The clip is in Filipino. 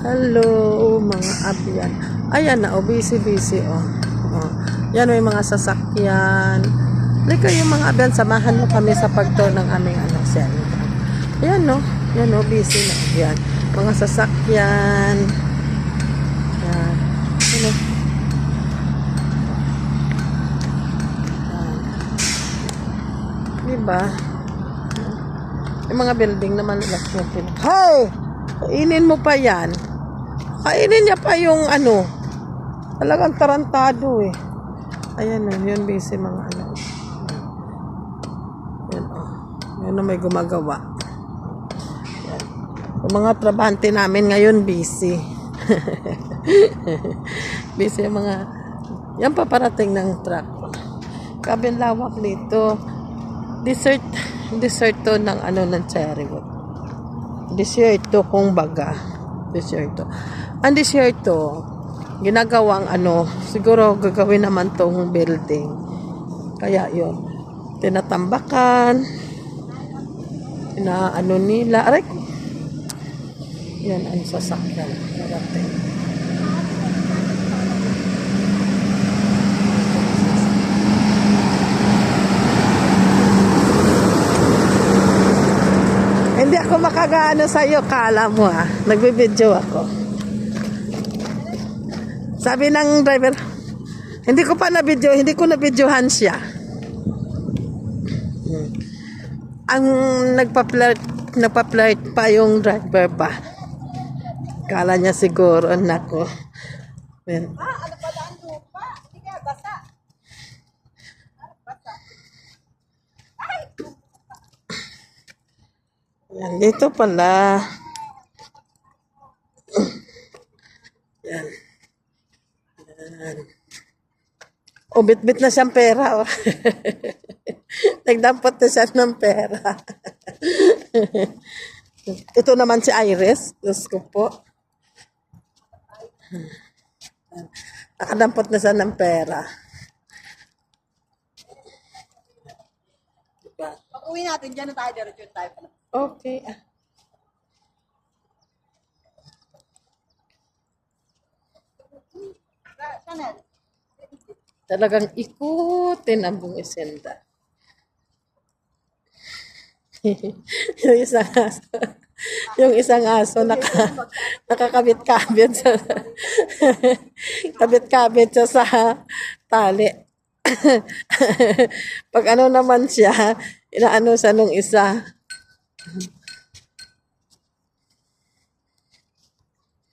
Hello, mga abyan. Ayan na, oh, busy-busy, oh. oh. Yan, may mga sasakyan. Like kayo mga abyan, samahan mo kami sa pagtour ng aming ano, center. Ayan, no. Yan, no, busy na. Yan. Mga sasakyan. Yan. Yan, oh. Diba? Yung mga building naman yung pin- Hey! Kainin mo pa yan. Kainin niya pa yung ano. Talagang tarantado eh. Ayan na, yun busy mga ano. Yan oh. Yan na may gumagawa. Yan. Yung mga trabante namin ngayon busy. busy yung mga yan paparating ng truck. Kabin lawak dito. Dessert, dessert to ng ano ng cherrywood. Desierto kung baga. Desierto. Ang desierto, ginagawang ano, siguro gagawin naman tong building. Kaya yon tinatambakan, na ano nila, aray, yan ang sasakyan. Parating. Hindi ako makagaano sa iyo, kala mo ah. Nagbibideo ako. Sabi ng driver, hindi ko pa na video, hindi ko na videohan siya. Hmm. Ang nagpa-flirt, nagpa-flirt pa yung driver pa. Kala niya siguro, nako. Yan. Yan, dito pala. Yan. O, bit-bit na siyang pera. Oh. Nagdampot na siya ng pera. Ito naman si Iris. Diyos ko po. Nakadampot na siya ng pera. Diba? Pag uwi natin, dyan na tayo, diretso tayo. Okay. ah. Talagang ikutin ang buong isenda. yung isang aso, yung isang aso naka, nakakabit-kabit sa kabit-kabit siya sa tali. Pag ano naman siya, inaano sa nung isa.